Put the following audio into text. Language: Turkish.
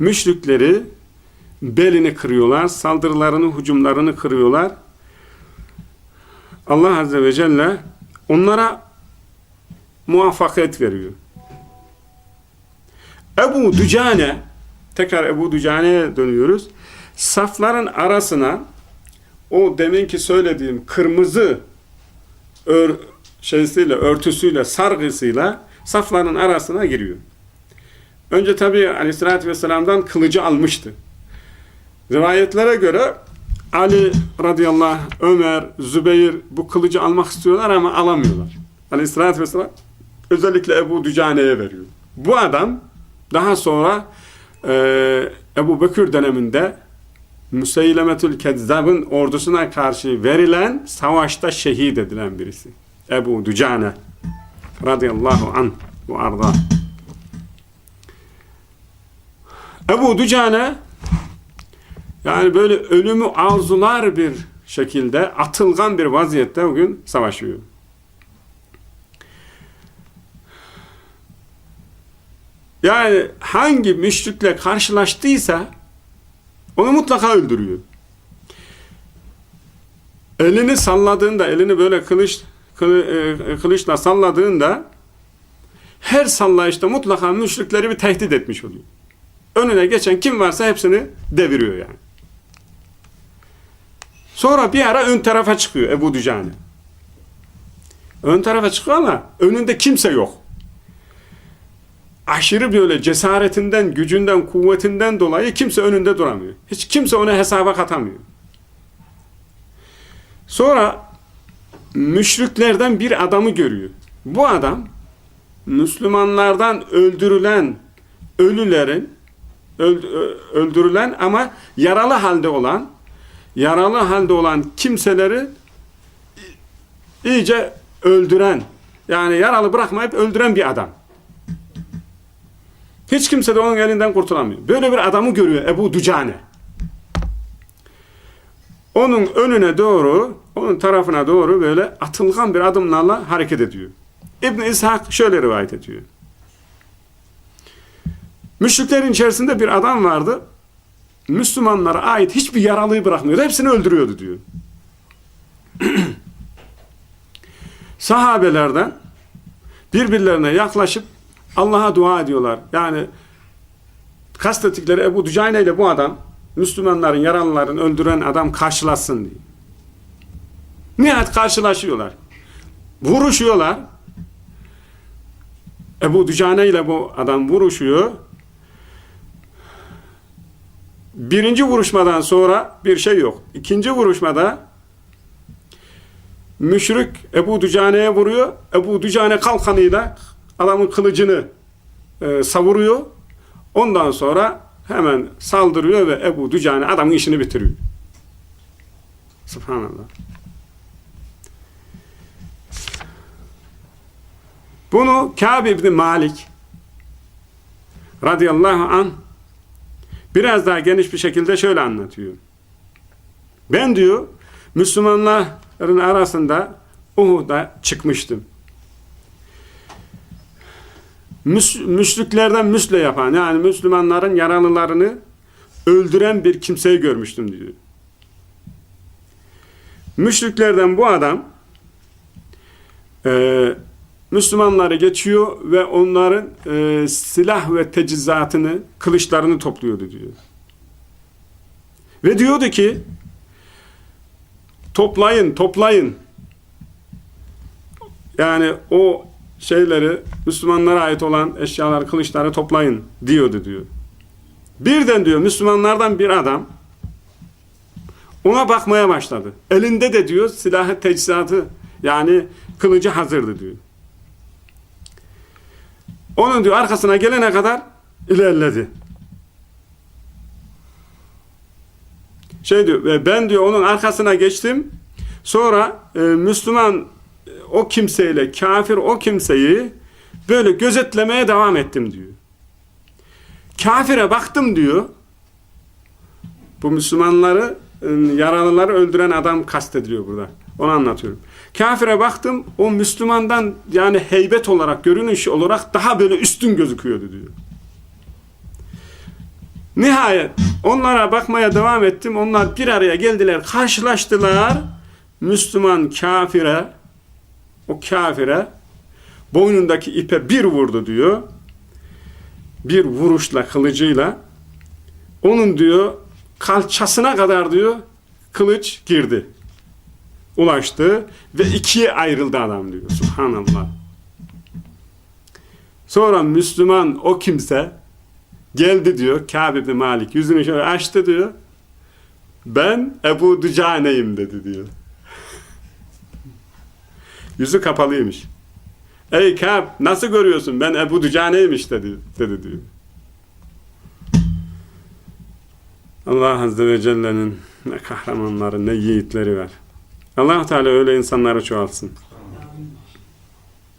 müşrikleri belini kırıyorlar, saldırılarını, hücumlarını kırıyorlar. Allah Azze ve Celle onlara muvaffakiyet veriyor. Ebu Dücane tekrar Ebu Dücane'ye dönüyoruz. Safların arasına o deminki söylediğim kırmızı ör, şeysiyle, örtüsüyle, sargısıyla safların arasına giriyor. Önce tabi aleyhissalatü vesselam'dan kılıcı almıştı. Rivayetlere göre Ali radıyallahu anh, Ömer, Zübeyir bu kılıcı almak istiyorlar ama alamıyorlar. Aleyhissalatü vesselam özellikle Ebu Dücane'ye veriyor. Bu adam daha sonra e, Ebu Bekir döneminde Müseylemetül Kezzab'ın ordusuna karşı verilen savaşta şehit edilen birisi. Ebu Dücane radıyallahu anh bu arda. Ebu Dücane yani böyle ölümü arzular bir şekilde atılgan bir vaziyette bugün savaşıyor. Yani hangi müşrikle karşılaştıysa onu mutlaka öldürüyor. Elini salladığında, elini böyle kılıç kılı- e, kılıçla salladığında her sallayışta mutlaka müşrikleri bir tehdit etmiş oluyor. Önüne geçen kim varsa hepsini deviriyor yani. Sonra bir ara ön tarafa çıkıyor Ebu Dücane. Ön tarafa çıkıyor ama önünde kimse yok. Aşırı böyle cesaretinden, gücünden, kuvvetinden dolayı kimse önünde duramıyor. Hiç kimse ona hesaba katamıyor. Sonra müşriklerden bir adamı görüyor. Bu adam Müslümanlardan öldürülen ölülerin öldürülen ama yaralı halde olan yaralı halde olan kimseleri iyice öldüren yani yaralı bırakmayıp öldüren bir adam. Hiç kimse de onun elinden kurtulamıyor. Böyle bir adamı görüyor Ebu Dücane. Onun önüne doğru, onun tarafına doğru böyle atılgan bir adımlarla hareket ediyor. İbn İshak şöyle rivayet ediyor. Müşriklerin içerisinde bir adam vardı. Müslümanlara ait hiçbir yaralıyı bırakmıyordu. Hepsini öldürüyordu diyor. Sahabelerden birbirlerine yaklaşıp Allah'a dua ediyorlar. Yani kastettikleri Ebu Dücayne ile bu adam Müslümanların yaralıların öldüren adam karşılaşsın diye. Nihayet karşılaşıyorlar. Vuruşuyorlar. Ebu Dücane ile bu adam vuruşuyor. Birinci vuruşmadan sonra bir şey yok. İkinci vuruşmada müşrik Ebu Dücane'ye vuruyor. Ebu Dücane kalkanıyla adamın kılıcını e, savuruyor. Ondan sonra hemen saldırıyor ve Ebu Dücane adamın işini bitiriyor. Subhanallah. Bunu Kâb İbni Malik radıyallahu an biraz daha geniş bir şekilde şöyle anlatıyor. Ben diyor Müslümanların arasında Uhud'a çıkmıştım. Müs müşriklerden müsle yapan yani Müslümanların yaralılarını öldüren bir kimseyi görmüştüm diyor. Müşriklerden bu adam e, Müslümanları geçiyor ve onların e, silah ve tecizatını, kılıçlarını topluyordu diyor. Ve diyordu ki toplayın, toplayın. Yani o şeyleri, Müslümanlara ait olan eşyaları, kılıçları toplayın diyordu diyor. Birden diyor Müslümanlardan bir adam ona bakmaya başladı. Elinde de diyor silahı teçhizatı yani kılıcı hazırdı diyor. Onun diyor arkasına gelene kadar ilerledi. Şey diyor ve ben diyor onun arkasına geçtim. Sonra e, Müslüman e, o kimseyle kafir o kimseyi böyle gözetlemeye devam ettim diyor. Kafire baktım diyor. Bu Müslümanları e, yaralıları öldüren adam kastediliyor burada. Onu anlatıyorum. Kafire baktım o Müslümandan yani heybet olarak görünüş olarak daha böyle üstün gözüküyordu diyor. Nihayet onlara bakmaya devam ettim. Onlar bir araya geldiler, karşılaştılar. Müslüman kafire, o kafire boynundaki ipe bir vurdu diyor. Bir vuruşla, kılıcıyla. Onun diyor kalçasına kadar diyor kılıç girdi. Ulaştı ve ikiye ayrıldı adam diyor. Subhanallah. Sonra Müslüman o kimse geldi diyor Kâb ibn Malik yüzünü şöyle açtı diyor. Ben Ebu Dücane'yim dedi diyor. Yüzü kapalıymış. Ey Kâb nasıl görüyorsun? Ben Ebu Dücane'ymiş dedi, dedi diyor. Allah Azze ve Celle'nin ne kahramanları ne yiğitleri var. Allah Teala öyle insanları çoğalsın.